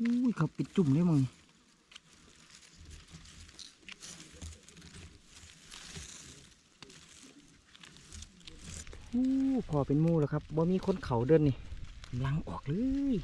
อุ้ยครับปิดจุ่มเลยมึงอู้พอเป็นมูแล้วครับบ่มีคนเขาเดินนี่ลังออกเลย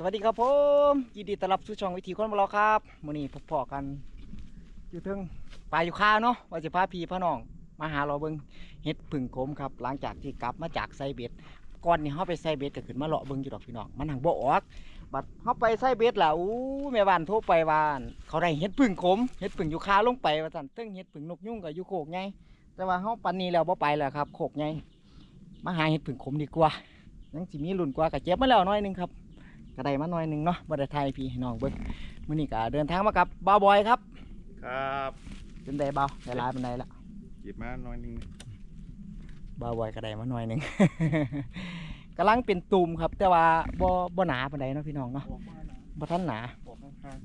สวัสดีครับผมยินดีต้อนรับสู่ช่องวิถีคนบลอครับมื้อนี้พบพอกัน อยู่ทึงปลาอยู่คาเนาะว่าจะพาพี่พาน้อง มาหาเราเบิ่งเฮ็ดผึ่งโคมครับ หลังจากที่กลับมาจากไซเบ็ดก่อนนี่เฮาไปไซเบ็ดก็ขึ้นมาเลาะเบิ่งอยู่ดอกพี่น้องมันหังบ่ออกบัดเฮาไปไซเบ็ดแล้วอู้แม่บ้านโทรไปว่าเขาได้เฮ็ดผึ่งโคมเฮ็ดผึ่งอยู่คาลงไปว่าซั่นทึงเฮ็ดผึ่งนกยุ่งก็อยู่โคกใหญ่แต่ว่าเฮาปันนี้แล้วบ่ไปแล้วครับโคกใหญ่มาหาเฮ็ดผึ่งโคมดีกว่ายังสิมีรุ่นกว่าก็เจ็บมาแล้วหน้อยนึงครับ ก็ได้มาหน่อยหนึงเนาะบ่ได้ทายพี่ให้น้องเบิ่งมื้อนี้ก็เดินทางมากับบ่าวบอยครับครับเป็นไดบ่าวได้หลายปานใดละหยิบมาหน่อยหนึงบ่าวบอยก็ได้มาหน่อยหนึงกำลังเป็นตุ่มครับ แต่ว่าบ่บ่หนาปานใดเนาะพี่น้องเนาะบอกว่านะบ่ทันหนาบอกข้าง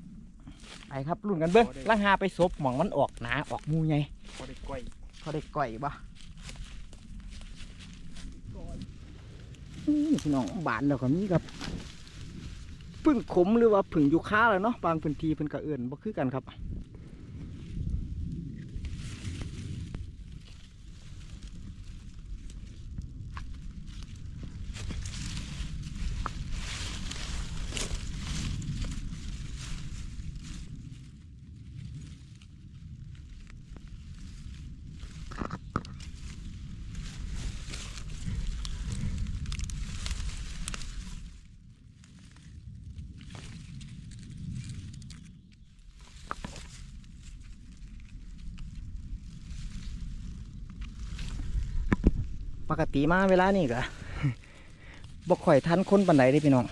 ไปครับรุ่นกันเบิ่งบ่ได้ลังหาไปซบหม่องมันออกหนาออกหมูใหญ่ๆพอได้กล้วยพอได้ก่อยบ่นี่พี่น้องบานแล้วก็มีครับ พึ่งขมหรือว่าผึ่งยูคาเลยเนาะบางพื้นที่เพิ่นก็เอื่นบ่คือกันครับ ปกติมาเวลานี่ก็บ่ค่อยทันคนปันใดเด้พี่น้อง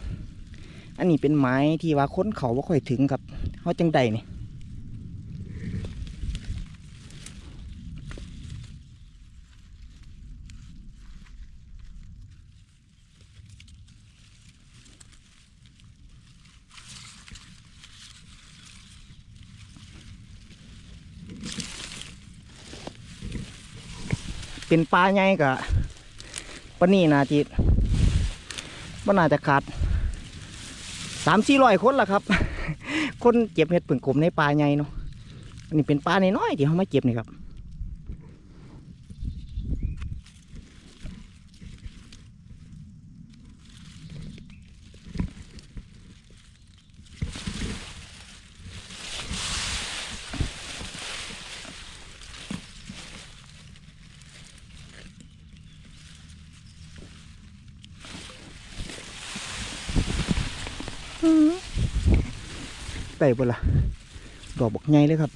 อันนี้เป็นไม้ที่ว่าคนเขาบ่ค่อยถึงครับเฮาจังใดนี่เป็นปลาใหญ่กะ ปนี่นาจิบ่น่าจะขาดสามสี่ร้อยคนละครับ คนเก็บเห็ดผึ่งกลมในป่าใหญ่เนาะอันนี้เป็นปลาน้อยๆที่เขามาเก็บนี่ครับ ได้บ่ล่ะดอกบกใหญ่เลยครับ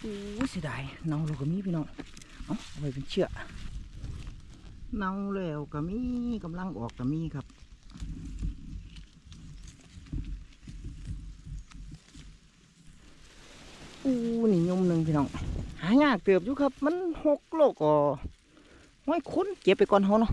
โอ้เสียดายเนาเราก็มีพี่น้องเอาเอาไปเป็นเชือกเนาแล้วก็มีกำลังออกก็มีครับอู้นี่ยมหนึ่งพี่น้อง หายากเติบอยู่ครับ มันหกโลก็ห้อยคุ้นเก็บไปก่อนเขาเนาะ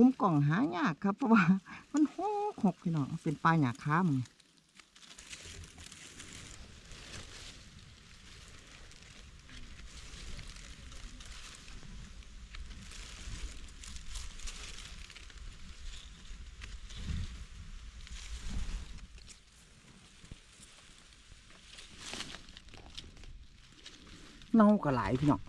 มุมกล่องหายากครับ เพราะว่ามันหกหกพี่น้องเป็นปลาหยาค้ามงเน่าก็หลายพี่น้อง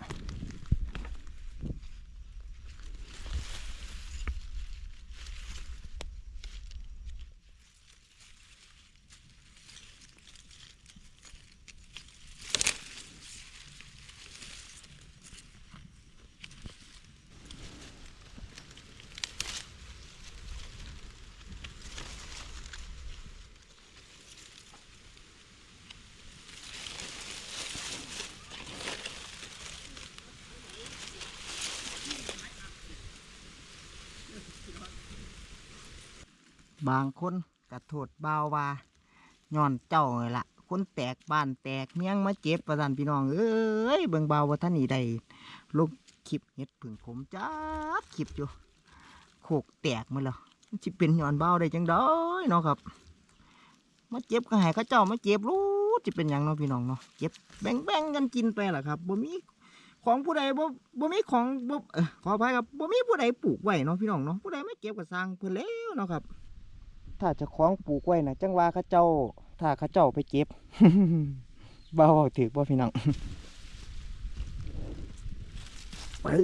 บางคนกระโทษบ่าวว่าย้อนเจ้าไงละคนแตกบ้านแตกเมียงมาเจ็บประสันพี่น้องเอ้ยเบิ่งบ่าวว่าท่านนี่ได้ลงคลิปเฮ็ดผึ่งผมจ้าคลิปอยู่โขกแตกมาแล้วมันสิเป็นย้อนบ่าวได้จังด้เนาะครับมาเจ็บก็ห้เขาเจ้ามาเจ็บรู้จะเป็นหยังเนาะพี่น้องเนาะเจ็บแบ่งแบ่งกันกินไปล่ะครับบ่มีของผู้ใดบ่บ่มีของบ่ขออภัยครับบ่มีผู้ใดปลูกไว้เนาะพี่น้องเนาะผู้ใดไม่เก็บก็สร้างเพิ่นแล้วเนาะครับ ถ้าจะคล้องปลูกไว้นะจังว่าข้าเจ้า ถ้าข้าเจ้าไปเก็บบ่าถือบ่พี่น้องปื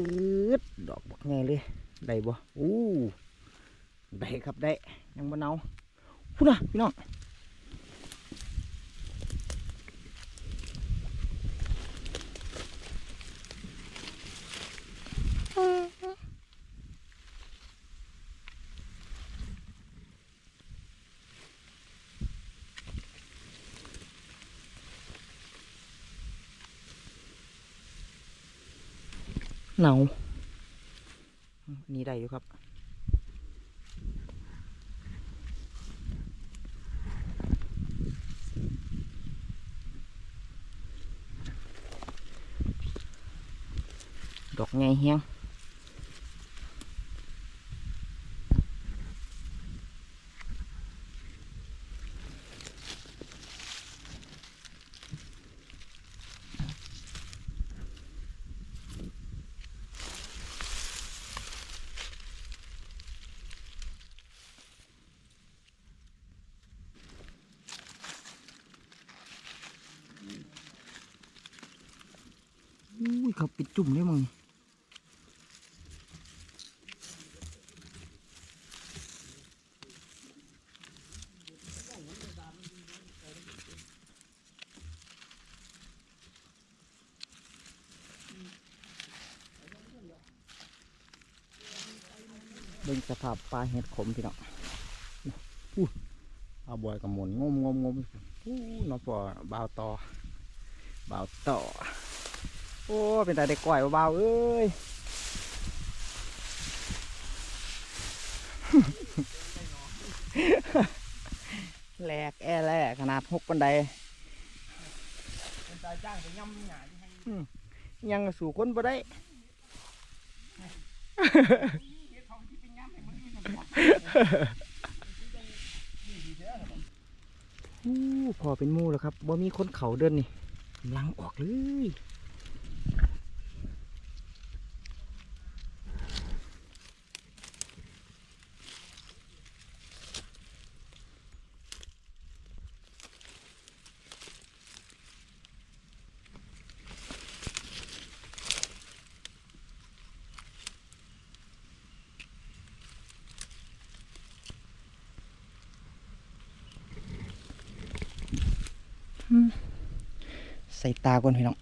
ดดอกบักไงเลยได้บ่อู้ได้ครับได้ยังบ่เนาคุณนะพี่น้อง หนาวนี่ได้อยู่ครับดอก เขาปิดจุ่มได้มั้งเบิ่งสภาพปลาเห็ดขมพี่น้องอู้เอาบอยกับหมุนงมงมงมอู้น้องปอบาวต่อบาวต่อ โอ้เป็นแต่เด็กก่อยเบาๆเอ้ยแหลกแอแหลกขนาดหกปันไดเป็นตาจ้างไปย่ำหงายยังสู่คนบ่ได้พอเป็นมูแล้วครับบ่มีคนเขาเดินนี่ลังออกเลย ใส่ตาก่อนพี่น้อง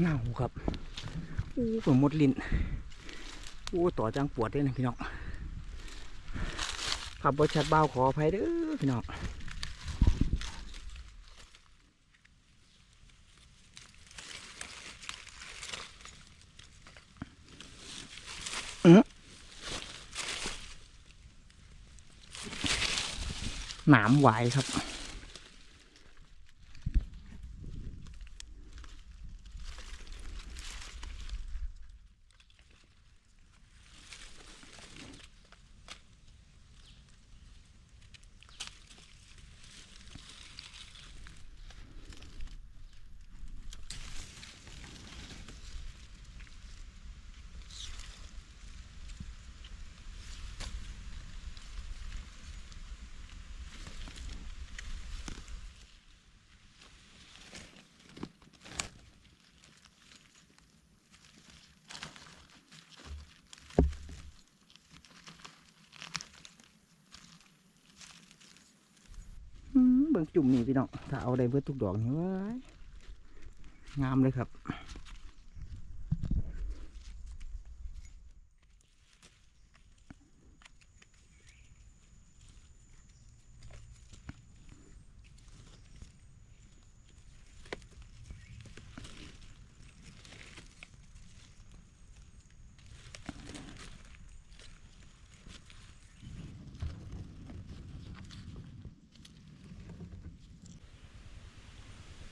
เงาครับอู้ผมหมดลิ้นอู้ต่อจังปวดเลยนะพี่น้องขับบรชัดเบาขออภัยเด้อพี่น้องหนามไหวครับ อ บิ่งจุ่มนี่พี่น้องถ้าเอาได้เพื่อทุกดอกนี่ว้ยงามเลยครับ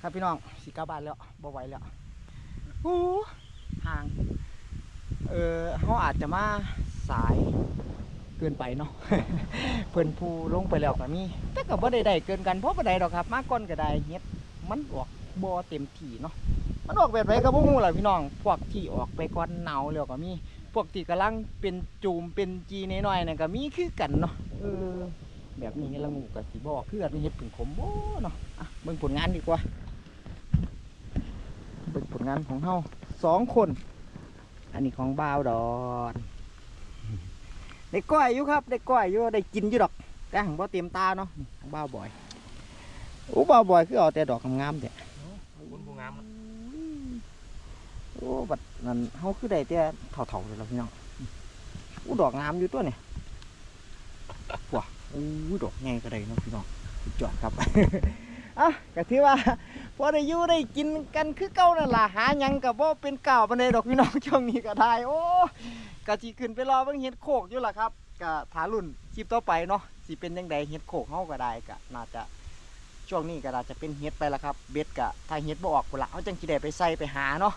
ครับพี่น้องสิกลับานแล้วบ่ไหวแล้วโอ้ห่าง เออเขาอาจจะมาสายเกินไปเนาะ เพิ่นผู้ลงไปแล้วก็มี แต่ก็บ่ได้ได้เกินกันเพราะบ่ได้ดอกครับ มาก่อนก็ได้เฮ็ดมันออกบ่เต็มที่เนาะ มันออกแบบไหนก็บ่ฮู้ล่ะพี่น้อง พวกที่ออกไปก่อนหนาวแล้วก็มี พวกที่กำลังเป็นจูมเป็นจีน้อยๆนั่นก็มีคือกันเนาะ เออ แบบนี้ละงูก็สิบ่อคือกันเป็นเฮ็ดผึ่งขมบ่เนาะ อะเบิ่งผลงานดีกว่า เบิ่งผลงานของเฮาสองคน อันนี้ของบ่าวดอนได้ก้อยอยู่ครับ ได้ก้อยอยู่ได้กินอยู่ดอกแต่หังบ่เต็มตาเนาะนี่ของบ่าวบอยโอ้บ่าวบอยคือเอาแต่ดอกงามๆแต่คุณผู้งามโอ้บัดนั้นเฮาคือได้แต่เถ่าๆเลยล่ะพี่น้องอู้ดอกงามอยู่ตัวนี่ว้าอู้ดอกใหญ่ก็ได้เนาะพี่น้องสุดยอดครับอะก็ถือว่า พอได้อยู่ได้กินกันคือเก่านั่นล่ะหาหยังก็บ่เป็นเก่าปานใดดอกพี่น้องช่วงนี้ก็ได้ โอ้ก็สิขึ้นไปรอเบิ่งเฮ็ดโคกอยู่ล่ะครับก็ถารุ่นคลิปต่อไปเนาะสิเป็นจังใดเฮ็ดโคกเฮาก็ได้ก็น่าจะช่วงนี้ก็น่าจะเป็นเฮ็ดไปละครับ เบ็ดก็ถ้าเฮ็ดบ่ออกพุ่นละเฮาจังสิได้ไปใส่ไปหาเนาะ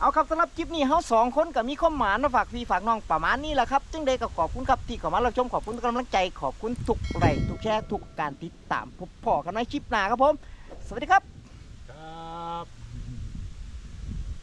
เอาครับสำหรับคลิปนี้เฮาสองคนก็มีความหมายมาฝากพี่ฝากน้องประมาณนี้แหละครับจึงได้ก็ขอบคุณครับที่เข้ามารับชมขอบคุณทุกกำลังใจขอบคุณทุกไลค์ทุกแชร์ทุกการติดตามพบพอกันในคลิปหน้าครับผม สวัสดีครับ